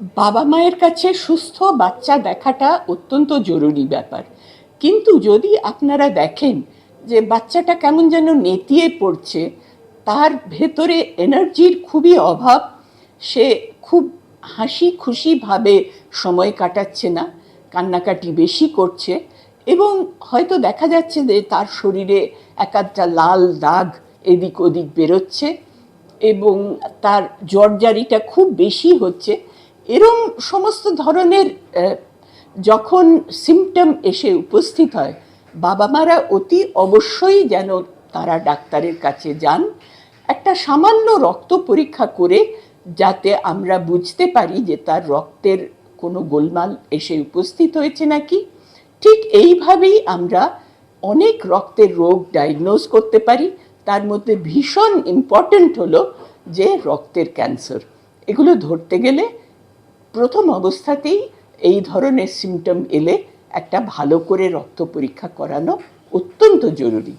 বাবা মায়ের কাছে সুস্থ বাচ্চা দেখাটা অত্যন্ত জরুরি ব্যাপার। কিন্তু যদি আপনারা দেখেন যে বাচ্চাটা কেমন যেন নেতিয়ে পড়ছে, তার ভেতরে এনার্জির খুবই অভাব, সে খুব হাসি খুশিভাবে সময় কাটাচ্ছে না, কান্নাকাটি বেশি করছে এবং হয়তো দেখা যাচ্ছে যে তার শরীরে এক একটা লাল দাগ এদিক ওদিক বেরোচ্ছে এবং তার জর্জারিটা খুব বেশি হচ্ছে। এরম সমস্ত ধরনের যখন সিমটম এসে উপস্থিত হয় বাবা মারা অতি অবশ্যই যেন তারা ডাক্তারের কাছে যান। একটা সামান্য রক্ত পরীক্ষা করে যাতে আমরা বুঝতে পারি যে তার রক্তের কোনো গোলমাল এসে উপস্থিত হয়েছে নাকি। ঠিক এইভাবেই আমরা অনেক রক্তের রোগ ডায়াগনোজ করতে পারি। তার মধ্যে ভীষণ ইম্পর্ট্যান্ট হলো যে রক্তের ক্যান্সার এগুলো ধরতে গেলে প্রথম অবস্থাতেই এই ধরনের সিমটম এলে একটা ভালো করে রক্ত পরীক্ষা করানো অত্যন্ত জরুরি।